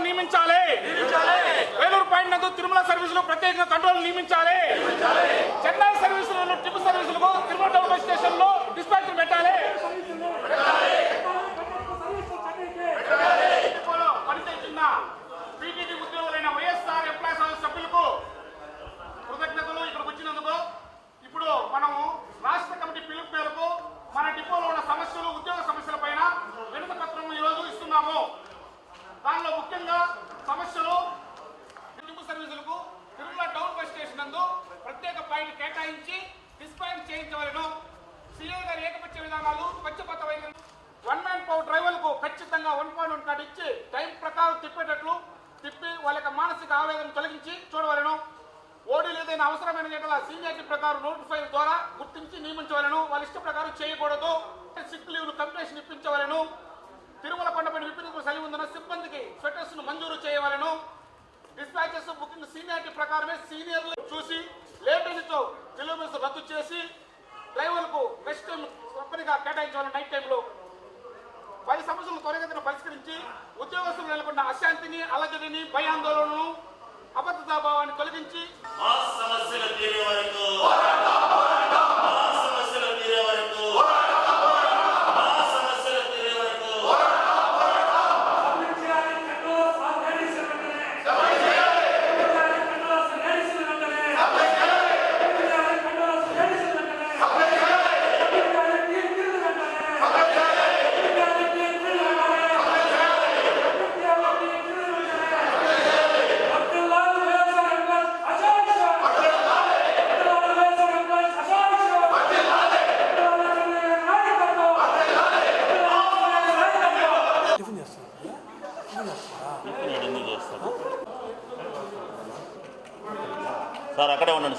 నియమించాలి. Vellore point నందు తిరుమల సర్వీసులు ప్రత్యేకంగా కంట్రోల్ నియమించాలి. చెన్నై సర్వీసులు ట్రిప్ సర్వీసులకు తిరుమల టౌన్ బస్ స్టేషన్లో డిస్పాచ్ పెట్టాలి డిపోలో పనిచేస్తున్న పీటీడీ ఉద్యోగులైన వైఎస్ఆర్ ఎంప్లాయీస్ హౌస్ సభ్యులకు కృతజ్ఞతలు ఇక్కడికి వచ్చినందుకు ఇప్పుడు మనము రాష్ట్ర కమిటీ పిలుపు మేరకు మన డిపోలో ఉన్న సమస్యలు ఉద్యోగ సమస్యల పైన వినతి పత్రం ఈరోజు ఇస్తున్నాము దానిలో ముఖ్యంగా సమస్యలు కుటుంబ సర్వీసులకు తిరుమల టౌన్ బస్ స్టేషన్ నందు ప్రత్యేక పాయింట్ కేటాయించి డిస్పాచ్ చేయించవలను సీఏ గారి ఏకపక్ష విధానాలు పక్షపాత వైద్యం వన్ మ్యాన్ పవర్ డ్రైవర్లకు ఖచ్చితంగా వన్ పాయింట్ వన్ కార్డు ఇచ్చి టైం ప్రకారం తిప్పేటట్లు తిప్పి వాళ్ళ యొక్క మానసిక ఆవేదన తొలగించి చూడవలను. ఓడీలు ఏదైనా అవసరమైన జట్ల సీనియారిటీ ప్రకారం నోటిఫై ద్వారా గుర్తించి నియమించవలను. వాళ్ళ ఇష్ట ప్రకారం చేయకూడదు. సిక్ లీవ్లు కంప్లీషన్ ఇప్పించవలను. తిరుమల కొండపై విపరీత సలి ఉందన్న సిబ్బందికి స్వెటర్స్ను మంజూరు చేయవలను. డిస్పాచెస్ బుకింగ్ సీనియారిటీ ప్రకారమే సీనియర్లు చూసి లేట్ అయినతో కిలోమీటర్స్ రద్దు చేసి కేటాయించాలని నైట్ టైంలో పది సమస్యలను త్వరగతిన పరిష్కరించి ఉద్యోగస్తులు నెలకొన్న అశాంతిని అలజడిని భయాందోళనను అబద్ధతాభావాన్ని తొలగించి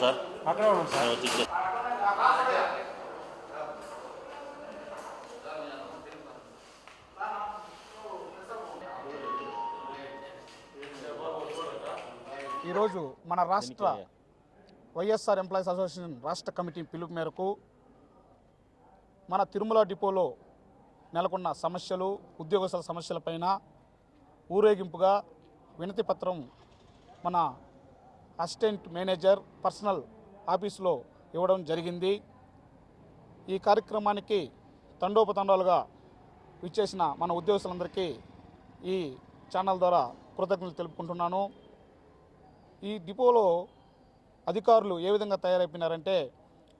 సార్. అక్కడే ఉన్నాం వచ్చి ఈరోజు మన రాష్ట్ర వైఎస్ఆర్ ఎంప్లాయీస్ అసోసియేషన్ రాష్ట్ర కమిటీ పిలుపు మేరకు మన తిరుమల డిపోలో నెలకొన్న సమస్యలు ఉద్యోగస్తుల సమస్యలపైన ఊరేగింపుగా వినతి పత్రం మన అసిస్టెంట్ మేనేజర్ పర్సనల్ ఆఫీసులో ఇవ్వడం జరిగింది. ఈ కార్యక్రమానికి తండోపతండాలుగా విచ్చేసిన మన ఉద్యోగస్తులందరికీ ఈ ఛానల్ ద్వారా కృతజ్ఞతలు తెలుపుకుంటున్నాను. ఈ డిపోలో అధికారులు ఏ విధంగా తయారైపోయినారంటే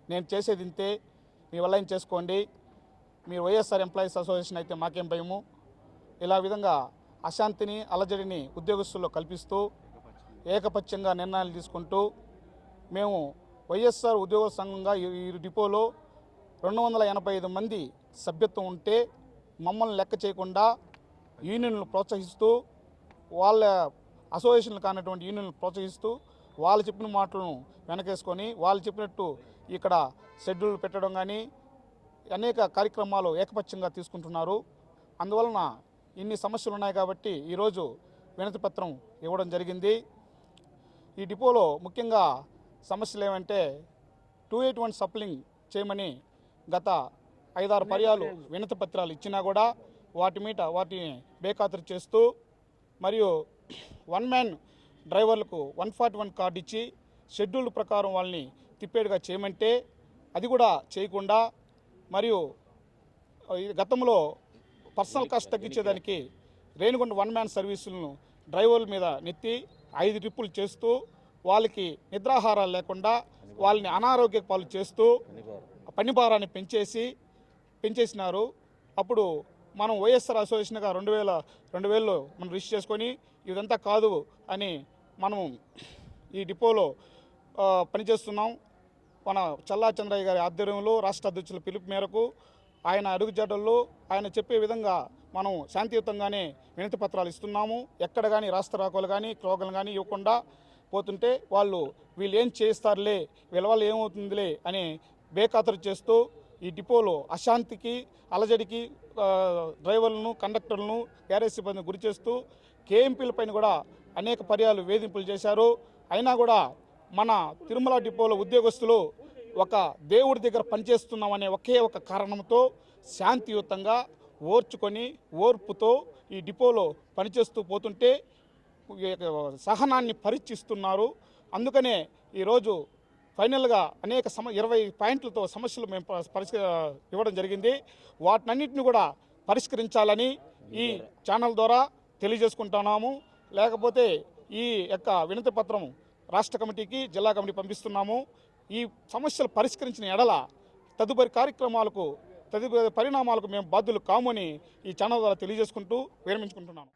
నేను చేసేది ఇంతే మీ వల్ల ఏం చేసుకోండి మీరు వైఎస్ఆర్ ఎంప్లాయీస్ అసోసియేషన్ అయితే మాకేం భయము. ఇలా విధంగా అశాంతిని అలజడిని ఉద్యోగస్తుల్లో కల్పిస్తూ ఏకపక్షంగా నిర్ణయాలు తీసుకుంటూ మేము వైఎస్ఆర్ ఉద్యోగ సంఘంగా ఈ డిపోలో రెండు వందల ఎనభై ఐదు మంది సభ్యత్వం ఉంటే మమ్మల్ని లెక్క చేయకుండా యూనియన్లు ప్రోత్సహిస్తూ వాళ్ళ అసోసియేషన్లు కానటువంటి యూనియన్లు ప్రోత్సహిస్తూ వాళ్ళు చెప్పిన మాటలను వెనకేసుకొని వాళ్ళు చెప్పినట్టు ఇక్కడ షెడ్యూల్ పెట్టడం కానీ అనేక కార్యక్రమాలు ఏకపక్షంగా తీసుకుంటున్నారు. అందువలన ఇన్ని సమస్యలు ఉన్నాయి కాబట్టి ఈరోజు వినతి పత్రం ఇవ్వడం జరిగింది. ఈ డిపోలో ముఖ్యంగా సమస్యలు ఏమంటే టూ ఎయిట్ వన్ సప్లింగ్ చేయమని గత ఐదారు పర్యాలు వినతి పత్రాలు ఇచ్చినా కూడా వాటి మీద వాటిని బేఖాతరు చేస్తూ మరియు వన్ మ్యాన్ డ్రైవర్లకు వన్ ఫార్టీ వన్ కార్డు ఇచ్చి షెడ్యూల్ ప్రకారం వాళ్ళని తిప్పేడుగా చేయమంటే అది కూడా చేయకుండా మరియు గతంలో పర్సనల్ కాస్ట్ తగ్గించేదానికి రేణుగుంట వన్ మ్యాన్ సర్వీసులను డ్రైవర్ల మీద నెత్తి ఐదు ట్రిప్పులు చేస్తూ వాళ్ళకి నిద్రాహారాలు లేకుండా వాళ్ళని అనారోగ్య పాలు చేస్తూ పని భారాన్ని పెంచేసి పెంచేసినారు. అప్పుడు మనం వైఎస్ఆర్ అసోసియేషన్గా రెండు వేల రెండు వేలలో మనం రిజిస్టర్ చేసుకొని ఇదంతా కాదు అని మనం ఈ డిపోలో పనిచేస్తున్నాం. మన చల్లా చంద్రయ్య గారి ఆధ్వర్యంలో రాష్ట్ర అధ్యక్షుల పిలుపు మేరకు ఆయన అడుగుజాడల్లో ఆయన చెప్పే విధంగా మనం శాంతియుతంగానే వినతి పత్రాలు ఇస్తున్నాము. ఎక్కడ కానీ రాష్ట్ర రాకలు కానీ క్రోగలు కానీ ఇవ్వకుండా పోతుంటే వాళ్ళు వీళ్ళు ఏం చేస్తారులే వీళ్ళ వల్ల ఏమవుతుందిలే అని బేఖాతరు చేస్తూ ఈ డిపోలో అశాంతికి అలజడికి డ్రైవర్లను కండక్టర్లను గ్యారేజ్ సిబ్బందిని గురి చేస్తూ కేఎంపీల పైన కూడా అనేక పర్యాలు వేధింపులు చేశారు. అయినా కూడా మన తిరుమల డిపోలో ఉద్యోగస్తులు ఒక దేవుడి దగ్గర పనిచేస్తున్నామనే ఒకే ఒక కారణంతో శాంతియుతంగా ఓర్చుకొని ఓర్పుతో ఈ డిపోలో పనిచేస్తూ పోతుంటే సహనాన్ని పరీక్షిస్తున్నారు. అందుకనే ఈరోజు ఫైనల్గా అనేక సమ ఇరవై పాయింట్లతో సమస్యలు మేము ప- పరిష్క ఇవ్వడం జరిగింది. వాటినన్నింటిని కూడా పరిష్కరించాలని ఈ ఛానల్ ద్వారా తెలియజేసుకుంటున్నాము. లేకపోతే ఈ యొక్క వినతి పత్రం రాష్ట్ర కమిటీకి జిల్లా కమిటీ పంపిస్తున్నాము. ఈ సమస్యలు పరిష్కరించిన ఎడల తదుపరి కార్యక్రమాలకు తదుపరి పరిణామాలకు మేము బాధ్యులు కామని ఈ ఛానల్ ద్వారా తెలియజేసుకుంటూ విరమించుకుంటున్నాను.